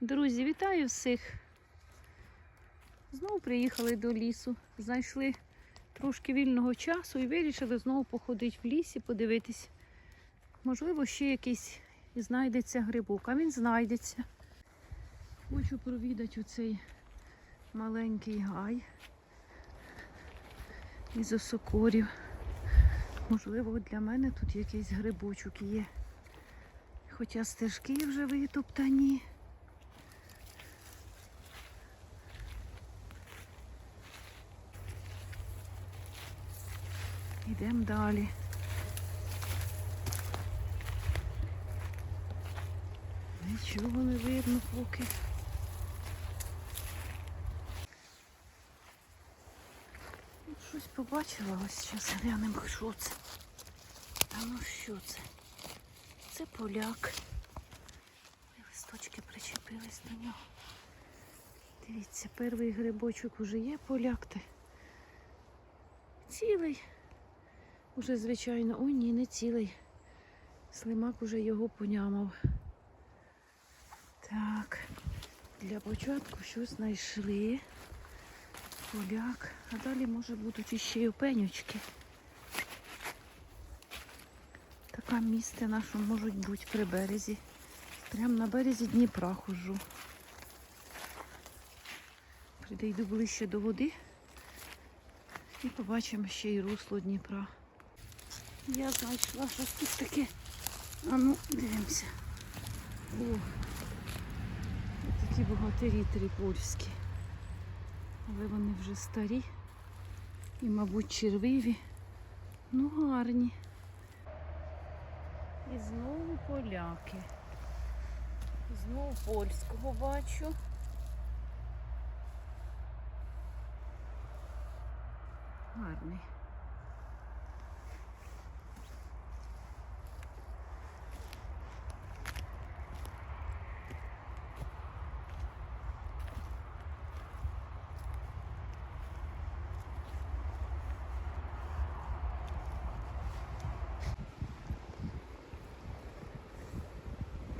Друзі, вітаю всіх! Знову приїхали до лісу, знайшли трошки вільного часу і вирішили знову походити в лісі, подивитись. Можливо, ще якийсь знайдеться грибок, а він знайдеться. Хочу провідати оцей маленький гай із осокорів. Можливо, для мене тут якийсь грибочок є. Хоча стежки вже витоптані. Йдемо далі. Нічого не видно поки. Щось побачила, ось зараз глянемо, що це. А ну що це? Це поляк. Листочки причепились до нього. Дивіться, перший грибочок уже є поляк. Та Цілий. Уже, звичайно, ой ні, не цілий. Слимак уже його понямав. Так, для початку щось знайшли. Поляк. А далі, може, будуть іще й опенючки. Така місцина, що можуть бути при березі. Прямо на березі Дніпра хожу. Прийду ближче до води і побачимо ще й русло Дніпра. Я знайшла щось тут таке. А ну, дивимося. О, такі богатирі трипольські. Але вони вже старі і, мабуть, червиві. Ну, гарні. І знову поляки. Знову польського бачу. Гарний.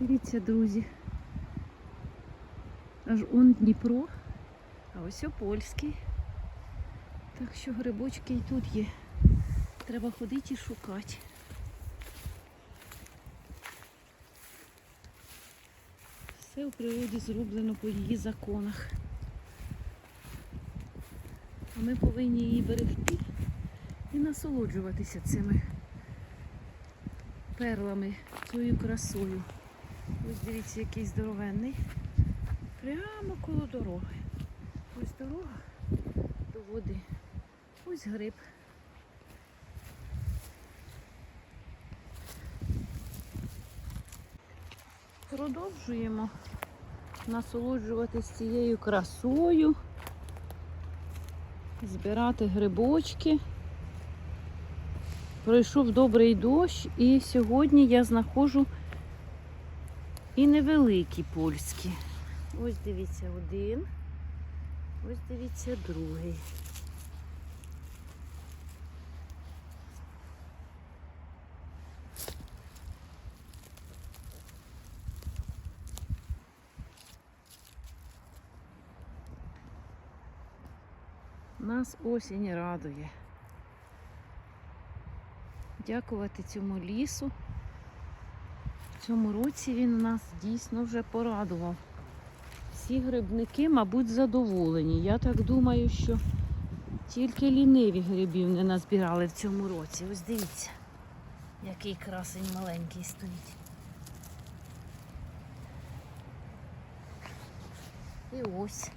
Дивіться, друзі. Аж он Дніпро, а ось польський. Так що грибочки і тут є. Треба ходити і шукати. Все у природі зроблено по її законах. А ми повинні її берегти і насолоджуватися цими перлами, цією красою. Ось дивіться, який здоровенний. Прямо коло дороги. Ось дорога до води. Ось гриб. Продовжуємо насолоджуватись цією красою, збирати грибочки. Пройшов добрий дощ і сьогодні я знаходжу і невеликі польські. Ось дивіться один, ось дивіться другий. Нас осінь радує. Дякувати цьому лісу. Цьому році він нас дійсно вже порадував. Всі грибники, мабуть, задоволені. Я так думаю, що тільки ліниві грибів не назбирали в цьому році. Ось дивіться, який красень маленький стоїть. І ось.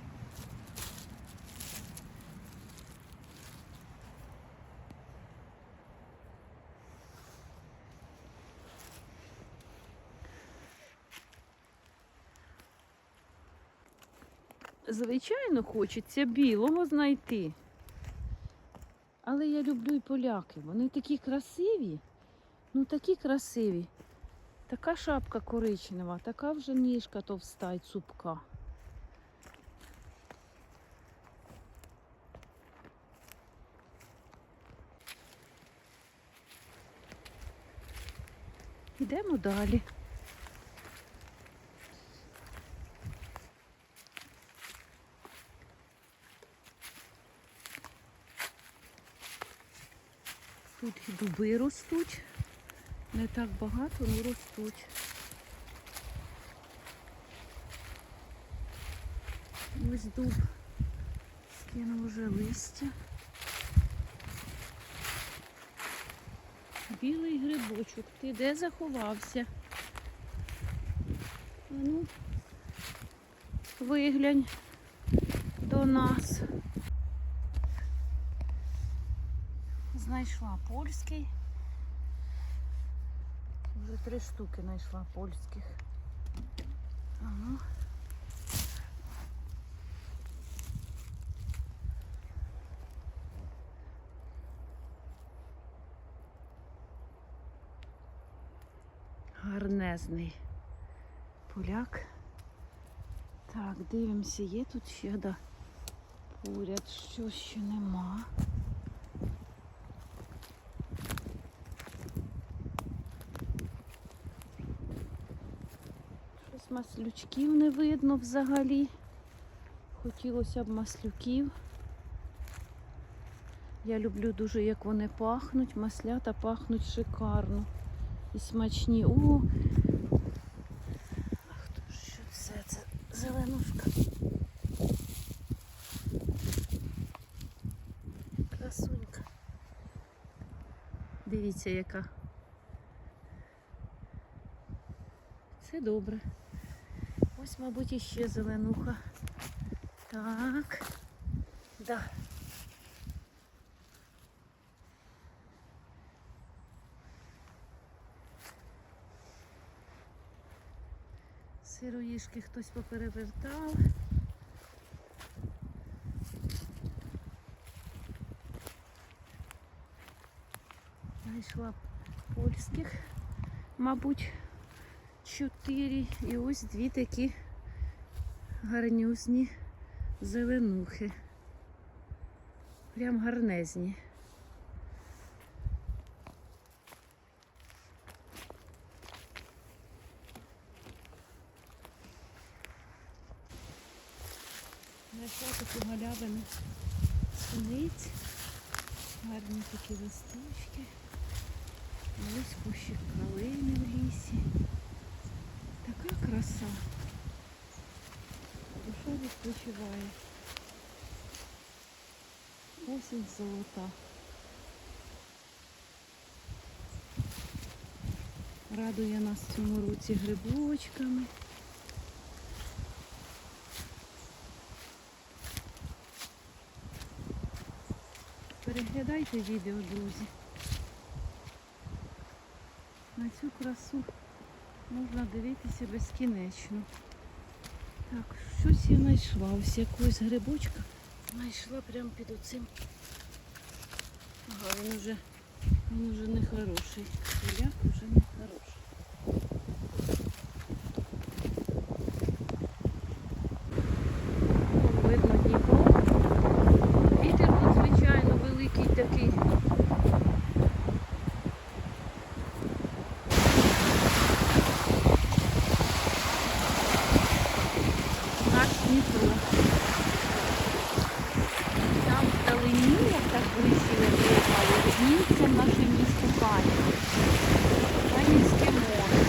Звичайно, хочеться білого знайти. Але я люблю і поляки. Вони такі красиві. Ну такі красиві. Така шапка коричнева, така вже ніжка товста й цупка. Йдемо далі. Дуби ростуть. Не так багато, але ростуть. Ось дуб скинув вже листя. Білий грибочок, ти де заховався? Ну, виглянь до нас. Знайшла польський. Вже три штуки знайшла польських. А ну. Гарнезний поляк. Так, дивимося, є тут ще да, поряд, що ще нема. Щось маслючків не видно взагалі. Хотілося б маслюків. Я люблю дуже, як вони пахнуть. Маслята пахнуть шикарно і смачні. О! А хто ж що це? Це зеленушка. Красунька. Дивіться, яка. Це добре. Ось, мабуть, іще зеленуха. Так. Да. Сироїшки хтось поперевертав. Знайшла польських, мабуть, чотири. І ось дві такі гарнюсні зеленухи. Прям гарнезні. Знайшла таку галявину суниць. Гарні такі листочки. Ось кущик калини в лісі. Краса. Душа відпочиває. Осінь золота. Радує нас в цьому році грибочками. Переглядайте відео, друзі. На цю красу можна дивитися безкінечно. Так, щось я знайшла. Ось якогось грибочка знайшла прямо під оцим. Ага, він уже, він уже не хороший. Поляк вже не хороший. Вон Видно Дніпро. Вітер тут, звичайно, великий такий. Наш Дніпро. Там вдалині, як так близько я виїхала, видніється наше місто Канів. Канівське море.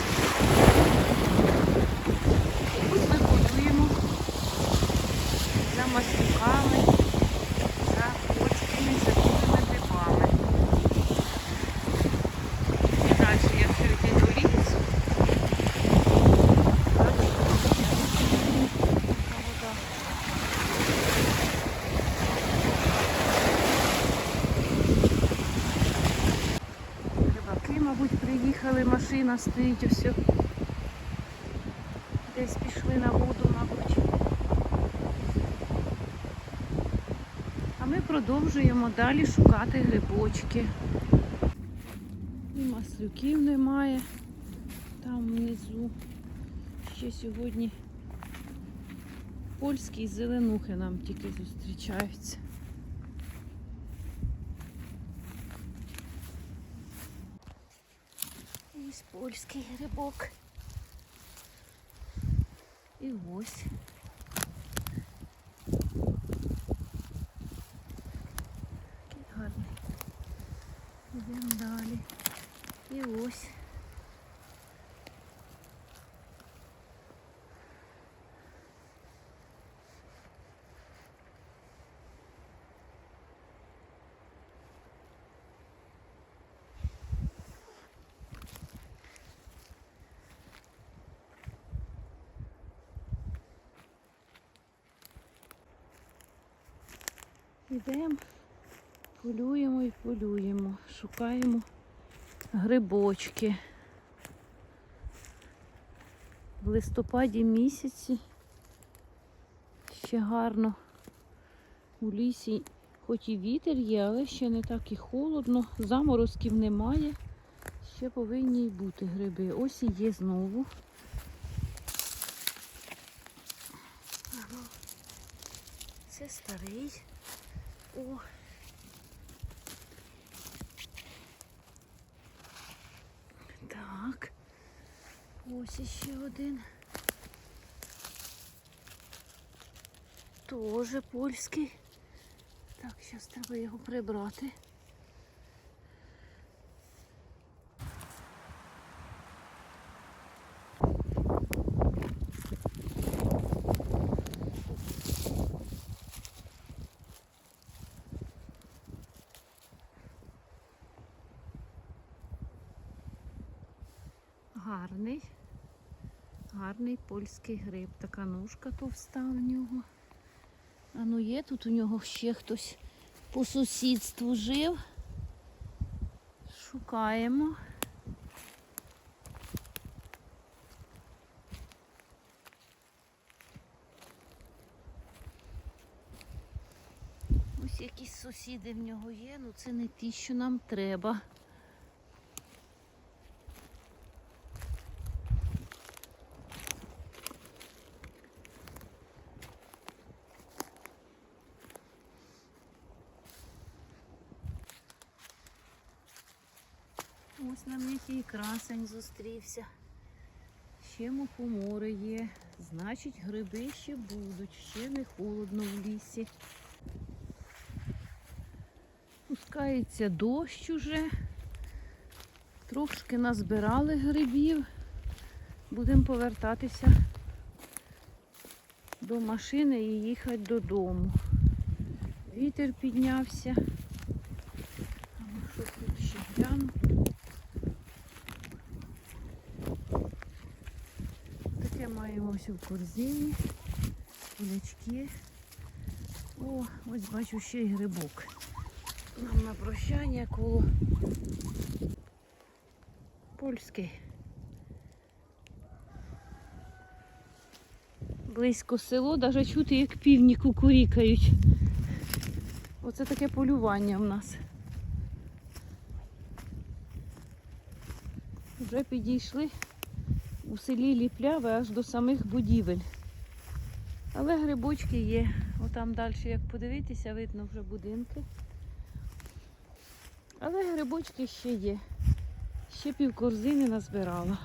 Ось ми полюємо за маслюками, за польськими забутими грибами. І далі, якщо йти до лісу, так, вода. Рибаки, мабуть, машина стоїть ось. Десь пішли на воду, мабуть. А ми продовжуємо далі шукати грибочки. І маслюків немає. Там внизу ще сьогодні польські зеленухи нам тільки зустрічаються. Ось польський грибок. І ось. Який гарний. Йдемо далі. ось. Ідемо, полюємо і полюємо, шукаємо грибочки. В листопаді місяці ще гарно у лісі, хоч і вітер є, але ще не так і холодно, заморозків немає. Ще повинні й бути гриби. Ось і є знову. Це старий. О. Так. Ось іще один. Тоже польський. Так, зараз треба його прибрати. Гарний. Гарний польський гриб. Така ножка товста в нього. А ну є тут у нього ще хтось по сусідству жив. Шукаємо. Ось якісь сусіди в нього є, ну це не ті, що нам треба. Ось нам який красень зустрівся. Ще мухомори є. Значить, гриби ще будуть, ще не холодно в лісі. Пускається дощ уже. Трошки назбирали грибів. Будемо повертатися до машини і їхати додому. Вітер піднявся. А що тут ще гляну? Таке маємо ось у корзині. Кулячки. О, ось бачу ще й грибок. Нам на прощання коло польський. Близько село, навіть чути, як півні кукурікають. Оце таке полювання в нас. Вже підійшли у селі Ліпляве аж до самих будівель. Але грибочки є. Отам далі, як подивитися, видно вже будинки. Але грибочки ще є. Ще пів корзини назбирала.